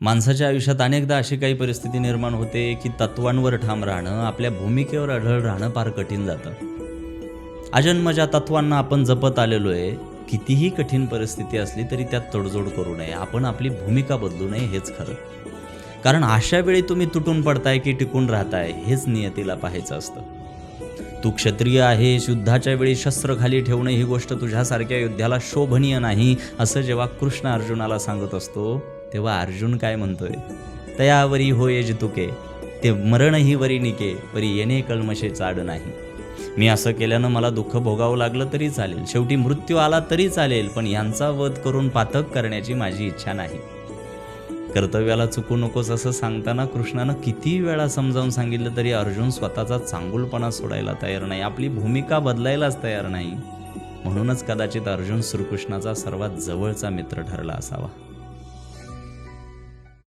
माणसाच्या आयुष्यात अनेकदा अशी काही परिस्थिती निर्माण होते की तत्वांवर ठाम राहणं आपल्या भूमिकेवर आढळ राहणं फार कठीण जातं. अजन्मच्या तत्वांना आपण जपत आलेलो आहे कितीही कठीण परिस्थिती असली तरी त्यात तडजोड करू नये. आपण आपली भूमिका बदलू नये हेच खरं. कारण अशा वेळी तुम्ही तुटून पडताय की टिकून राहताय हेच नियतीला पाहायचं असतं. तू क्षत्रिय आहेस युद्धाच्या वेळी शस्त्र खाली ठेवणं ही गोष्ट तुझ्यासारख्या युद्धाला शोभनीय नाही असं जेव्हा कृष्ण अर्जुनाला सांगत असतो तेव्हा अर्जुन काय म्हणतोय? तयावरी होय जितुके ते मरणही वरी निके परी येणे कळमशे चाड नाही. मी असं केल्यानं मला दुःख भोगावं लागलं तरी चालेल. शेवटी मृत्यू आला तरी चालेल पण यांचा वध करून पातक करण्याची माझी इच्छा नाही. कर्तव्याला चुकू नकोस असं सांगताना कृष्णानं किती वेळा समजावून सांगितलं तरी अर्जुन स्वतःचा चांगुलपणा सोडायला तयार नाही. आपली भूमिका बदलायलाच तयार नाही. म्हणूनच कदाचित अर्जुन श्रीकृष्णाचा सर्वात जवळचा मित्र ठरला असावा.